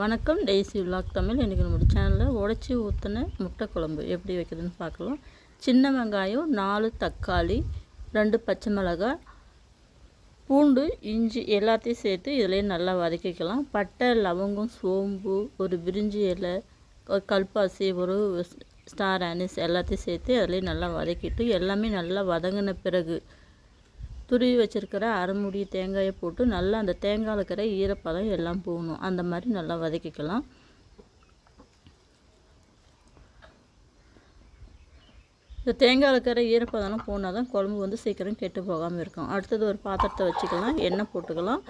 வணக்கம். Daisy vlog Tamil. இன்றைக்கி நம்மளோட சேனலில் உடச்சி ஊற்றின முட்டை குழம்பு எப்படி வைக்கிறதுன்னு பார்க்கலாம். சின்ன வெங்காயம் நாலு தக்காளி ரெண்டு பச்சை மிளகாய் பூண்டு இஞ்சி எல்லாத்தையும் சேர்த்து இதிலே நல்லா வதக்கிக்கலாம். பட்டை லவங்கம் சோம்பு ஒரு பிரிஞ்சி இலை ஒரு கல்பாசி ஒரு ஸ்டார் ஆனிஸ் எல்லாத்தையும் சேர்த்து அதிலே நல்லா வதக்கிட்டு எல்லாமே நல்லா வதங்கின பிறகு துருவி வச்சுருக்கிற அரைமுடி தேங்காயை போட்டு நல்லா அந்த தேங்காயில் இருக்கிற ஈரப்பதம் எல்லாம் போகணும் அந்த மாதிரி நல்லா வதக்கிக்கலாம். இந்த தேங்காயில் இருக்கிற ஈரப்பதம்லாம் போனால் தான் குழம்பு வந்து சீக்கிரம் கெட்டு போகாமல் இருக்கும். அடுத்தது ஒரு பாத்திரத்தை வச்சுக்கலாம். எண்ணெய் போட்டுக்கலாம்.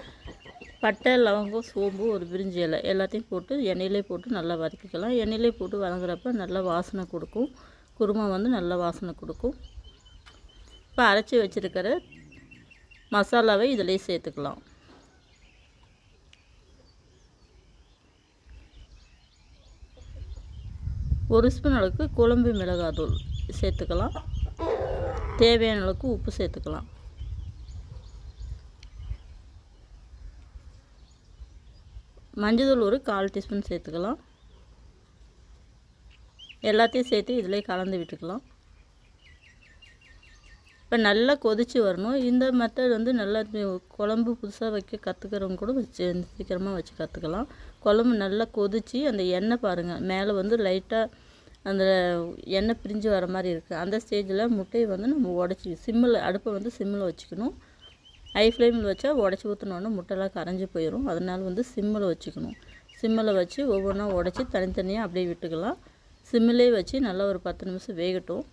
பட்டை லவங்கம் சோம்பு ஒரு பிரிஞ்சி இலை எல்லாத்தையும் போட்டு எண்ணெயிலே போட்டு நல்லா வதக்கிக்கலாம். எண்ணெயிலே போட்டு வதங்குறப்ப நல்லா வாசனை கொடுக்கும். குருமா வந்து நல்லா வாசனை கொடுக்கும். இப்போ அரைச்சி வச்சுருக்கிற மசாலாவை இதிலே சேர்த்துக்கலாம். ஒரு ஸ்பூன் அளவுக்கு குழம்பு மிளகாத்தூள் சேர்த்துக்கலாம். தேவையான அளவுக்கு உப்பு சேர்த்துக்கலாம். மஞ்சள்தூள் ஒரு கால் டீஸ்பூன் சேர்த்துக்கலாம். எல்லாத்தையும் சேர்த்து இதிலே கலந்து விட்டுக்கலாம். இப்போ நல்லா கொதித்து வரணும். இந்த மெத்தட் வந்து நல்லா குழம்பு புதுசாக வைக்க கற்றுக்கிறவங்க கூட வச்சு சீக்கிரமாக வச்சு கற்றுக்கலாம் குழம்பு நல்லா கொதித்து அந்த எண்ணெய் பாருங்கள் மேலே வந்து லைட்டாக அந்த எண்ணெய் பிரிஞ்சு வர மாதிரி இருக்குது அந்த ஸ்டேஜில் முட்டையை வந்து நம்ம உடச்சி சிம்மில் அடுப்பை வந்து சிம்மில் வச்சுக்கணும். ஹை ஃப்ளேமில் வச்சா உடச்சி ஊற்றினோன்னா முட்டைலாம் கரைஞ்சி போயிடும் அதனால் வந்து சிம்மில் வச்சுக்கணும். சிம்மில் வச்சு ஒவ்வொன்றா உடச்சி தனித்தனியாக அப்படியே விட்டுக்கலாம். சிம்மிலே வச்சு நல்லா ஒரு பத்து நிமிஷம் வேகட்டும்.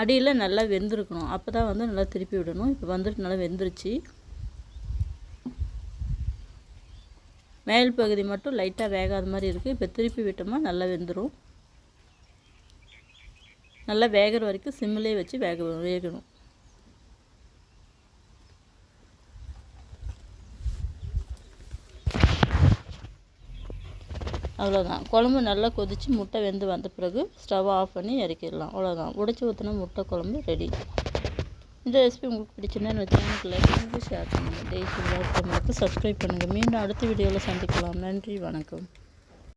அடியில் நல்லா வெந்திருக்கணும். அப்போ தான் வந்து நல்லா திருப்பி விடணும். இப்போ வந்துட்டு நல்லா வெந்துருச்சு. மேல் பகுதி மட்டும் லைட்டாக வேகாத மாதிரி இருக்குது இப்போ திருப்பி விட்டோமா நல்லா வெந்துடும் நல்லா வேகிற வரைக்கும் சிம்மிலே வச்சு வேக வேகணும். அவ்வளோதான் குழம்பு நல்லா கொதித்து முட்டை வெந்து வந்த பிறகு ஸ்டவ் ஆஃப் பண்ணி இறக்கிடலாம். அவ்வளோதான் உடச்சி ஊற்றின முட்டை குழம்பு ரெடி இந்த ரெசிபி உங்களுக்கு பிடிச்சிருந்தேன்னு வச்சு சேனலுக்கு லைக் பண்ணுங்கள் ஷேர் பண்ணுங்கள் டெய்லி விளையாட்டு சப்ஸ்கிரைப் பண்ணுங்கள் மீண்டும் அடுத்த வீடியோவில் சந்திக்கலாம். நன்றி வணக்கம்.